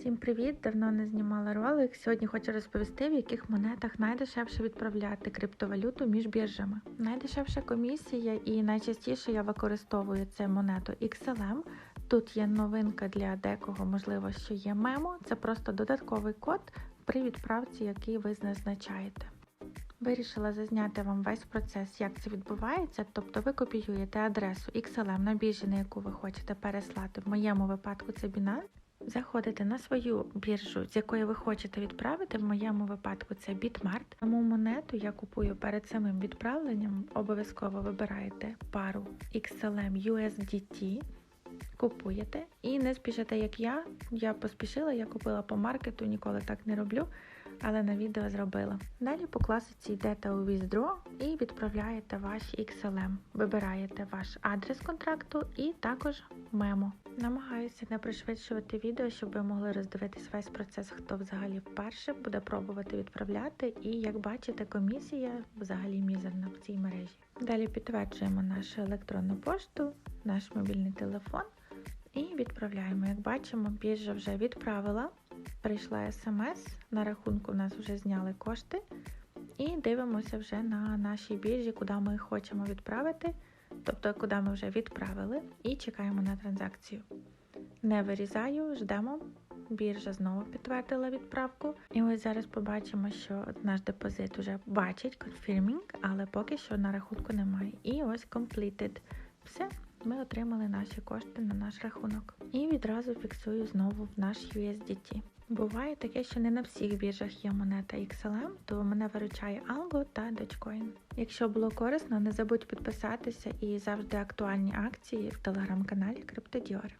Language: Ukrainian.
Всім привіт! Давно не знімала ролик. Сьогодні хочу розповісти, в яких монетах найдешевше відправляти криптовалюту між біржами. Найдешевша комісія і найчастіше я використовую це монету XLM. Тут є новинка для декого, можливо, що є мемо. Це просто додатковий код при відправці, який ви зазначаєте. Вирішила зазняти вам весь процес, як це відбувається. Тобто ви копіюєте адресу XLM на біржі, на яку ви хочете переслати. В моєму випадку це Binance. Заходите на свою біржу, з якої ви хочете відправити. В моєму випадку це Bitmart. Тому монету я купую перед самим відправленням. Обов'язково вибираєте пару XLM USDT, купуєте і не спішите, як я. Я поспішила, я купила по маркету, ніколи так не роблю, але на відео зробила. Далі по класиці йдете у Withdraw і відправляєте ваші XLM. Вибираєте ваш адрес контракту і також мемо. Намагаюся не пришвидшувати відео, щоб ви могли роздивитись весь процес, хто взагалі вперше буде пробувати відправляти. І як бачите, комісія взагалі мізерна в цій мережі. Далі підтверджуємо нашу електронну пошту, наш мобільний телефон і відправляємо. Як бачимо, біржа вже відправила. Прийшла смс, на рахунку в нас вже зняли кошти. І дивимося вже на нашій біржі, куди ми хочемо відправити тобто куди ми вже відправили, і чекаємо на транзакцію. Не вирізаю, ждемо. Біржа знову підтвердила відправку. І ось зараз побачимо, що наш депозит вже бачить confirming, але поки що на рахунку немає. І ось completed. Все, ми отримали наші кошти на наш рахунок. І відразу фіксую знову в наш USDT. Буває таке, що не на всіх біржах є монета XLM, то мене виручає Algo та Dogecoin. Якщо було корисно, не забудь підписатися і завжди актуальні акції в телеграм-каналі CryptoDior.